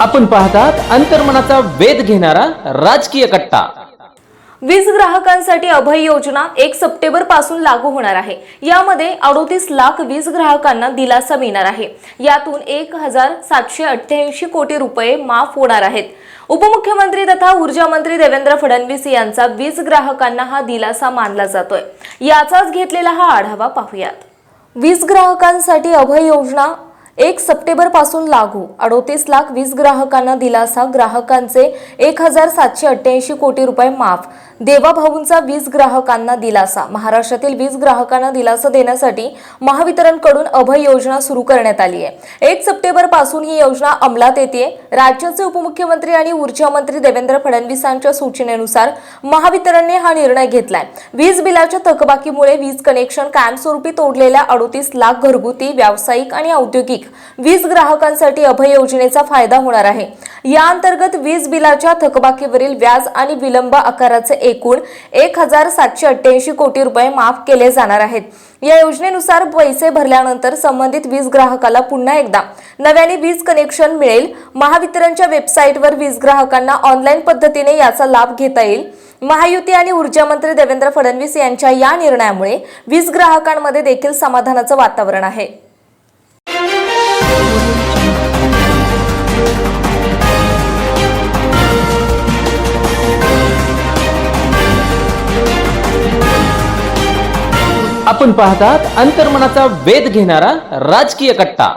आपण पाहतात अंतर्मनाचा वेध घेणारा राजकीय कट्टा. वीज ग्राहकांसाठी अभय योजना एक सप्टेंबरपासून लागू होणार आहे. यामध्ये अडोतीस लाख वीज ग्राहकांना दिलासा मिळणार आहे. यातून एक हजार सातशे अठ्ठ्याऐंशी कोटी रुपये माफ होणार आहेत. उपमुख्यमंत्री तथा ऊर्जा मंत्री देवेंद्र फडणवीस यांचा वीज ग्राहकांना हा दिलासा मानला जातोय. याचाच घेतलेला हा आढावा पाहूयात. वीज ग्राहकांसाठी अभय योजना एक सप्टेंबरपासून लागू. अडोतीस लाख वीज ग्राहकांना दिलासा. ग्राहकांचे एक हजार सातशे अठ्ठ्याऐंशी कोटी रुपये माफ. देवाभाऊंचा वीज ग्राहकांना दिलासा. महाराष्ट्रातील वीज ग्राहकांना दिलासा देण्यासाठी महावितरणकडून अभय योजना सुरू करण्यात आली आहे. एक सप्टेंबरपासून ही योजना अंमलात येते राज्याचे उपमुख्यमंत्री आणि ऊर्जा मंत्री देवेंद्र फडणवीसांच्या सूचनेनुसार महावितरणने हा निर्णय घेतलाय. वीज बिलाच्या थकबाकीमुळे वीज कनेक्शन कायमस्वरूपी तोडलेल्या अडोतीस लाख घरगुती व्यावसायिक आणि औद्योगिक वीज ग्राहकांसाठी अभय योजनेचा फायदा होणार आहे. या अंतर्गत वीज बिलाच्या थकबाकीवरील व्याज आणि विलंब आकाराचे एकूण एक हजार सातशे अठ्ठ्याऐंशी कोटी रुपये माफ केले जाणार आहेत. या योजनेनुसार पैसे भरल्यानंतर संबंधित वीज ग्राहकाला पुन्हा एकदा नव्याने वीज कनेक्शन मिळेल. महावितरणच्या वेबसाईटवर वीज ग्राहकांना ऑनलाईन पद्धतीने याचा लाभ घेता येईल. महायुती आणि ऊर्जा मंत्री देवेंद्र फडणवीस यांच्या या निर्णयामुळे वीज ग्राहकांमध्ये देखील समाधानाचं वातावरण आहे. आपण पाहतात अंतर्मनाचा वेध घेणारा राजकीय कट्टा.